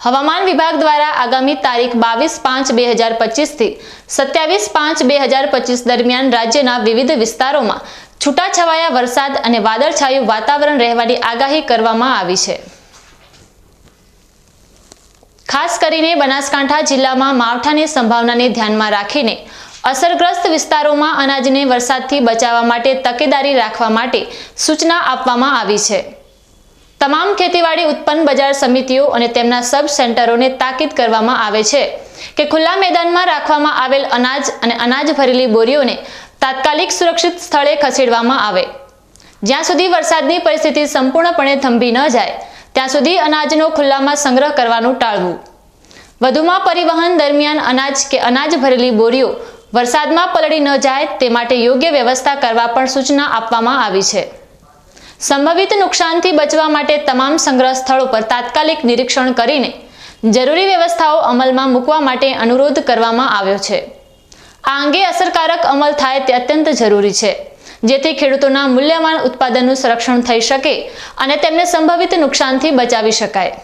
હવામાન વિભાગ દ્વારા આગામી તારીખ બાવીસ પાંચ બે હજાર પચીસથી સત્યાવીસ પાંચ બે હજાર પચીસ દરમિયાન રાજ્યના વિવિધ વિસ્તારોમાં છૂટાછવાયા વરસાદ અને વાદળછાયું વાતાવરણ રહેવાની આગાહી કરવામાં આવી છે. ખાસ કરીને બનાસકાંઠા જિલ્લામાં માવઠાની સંભાવનાને ધ્યાનમાં રાખીને અસરગ્રસ્ત વિસ્તારોમાં અનાજને વરસાદથી બચાવવા માટે તકેદારી રાખવા માટે સૂચના આપવામાં આવી છે. તમામ ખેતીવાડી ઉત્પન્ન બજાર સમિતિઓ અને તેમના સબ સેન્ટરોને તાકીદ કરવામાં આવે છે કે ખુલ્લા મેદાનમાં રાખવામાં આવેલ અનાજ અને અનાજ ભરેલી બોરીઓને તાત્કાલિક સુરક્ષિત સ્થળે ખસેડવામાં આવે. જ્યાં સુધી વરસાદની પરિસ્થિતિ સંપૂર્ણપણે થંભી ન જાય, ત્યાં સુધી અનાજનો ખુલ્લામાં સંગ્રહ કરવાનું ટાળવું. વધુમાં પરિવહન દરમિયાન અનાજ કે અનાજ ભરેલી બોરીઓ વરસાદમાં પલળી ન જાય તે માટે યોગ્ય વ્યવસ્થા કરવા પણ સૂચના આપવામાં આવી છે. સંભવિત નુકસાનથી બચવા માટે તમામ સંગ્રહ સ્થળો પર તાત્કાલિક નિરીક્ષણ કરીને જરૂરી વ્યવસ્થાઓ અમલમાં મૂકવા માટે અનુરોધ કરવામાં આવ્યો છે. આ અંગે અસરકારક અમલ થાય તે અત્યંત જરૂરી છે, જેથી ખેડૂતોના મૂલ્યવાન ઉત્પાદનનું સંરક્ષણ થઈ શકે અને તેમને સંભવિત નુકસાનથી બચાવી શકાય.